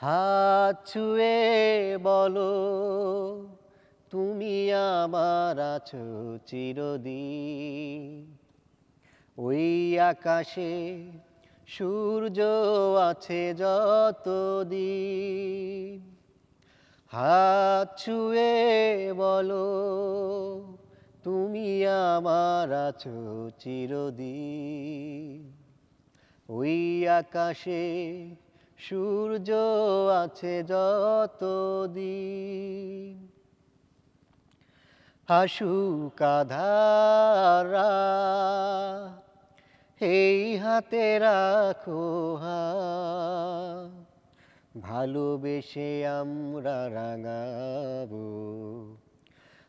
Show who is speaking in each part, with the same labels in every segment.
Speaker 1: হাত ছুঁয়ে বলো, তুমি আমার আছো চিরদিন। ওই আকাশে সূর্য আছে যতদিন। হাত ছুঁয়ে বলো, তুমি আমার আছো চিরদিন। ওই আকাশে সূর্য আছে যত যতদিন। হাসু আধারা এই হাতে রাখো ভালোবেসে আমরা রাঙাবো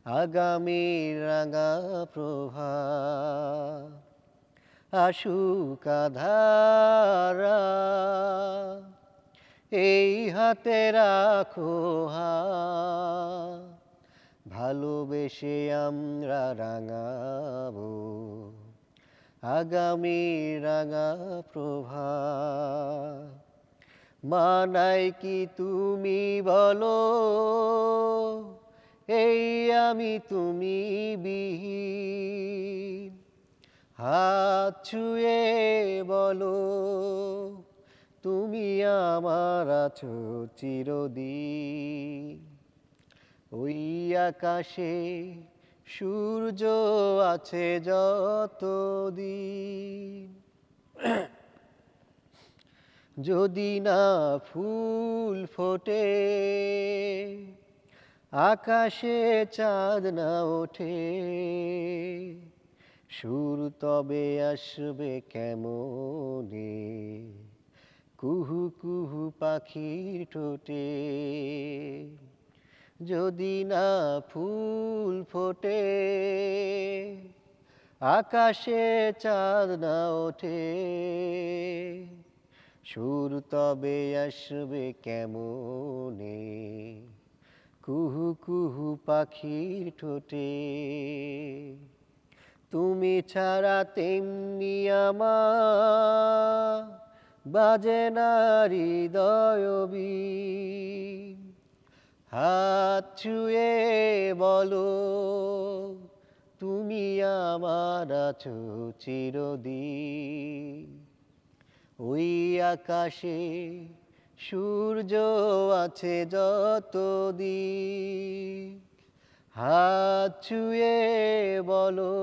Speaker 1: আগামীর রাঙা প্রভা আশুক আধারা এই হাতে রাখো ভালোবেসে আমরা রাঙাবো আগামী রাঙা প্রভা মানাই কি তুমি বলো, এই আমি তুমি বিহীন। হাত ছুঁয়ে বলো আমার আছো চিরদিন। ওই আকাশে সূর্য আছে যতদিন। যদি না ফুল ফোটে, আকাশে চাঁদ না ওঠে, সুর তবে আসবে কেমনে? কুহু কুহু পাখির ঠোঁটে। যদি না ফুল ফোটে, আকাশে চাঁদ না ওঠে। সুর তবে আসবে কেমনে? কুহু কুহু পাখির ঠোঁটে। তুমি ছাড়া তেমনি আমার বাজে না হৃদয় বীণ। হাত ছুঁয়ে বলো, তুমি আমার আছো চিরদিন ওই আকাশে সূর্য আছে যতদিন হাত ছুঁয়ে বলো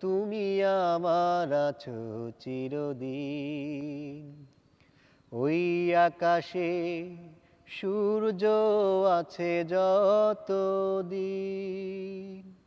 Speaker 1: তুমি আমার আছো চিরদিন। ওই আকাশে সূর্য আছে যতদিন।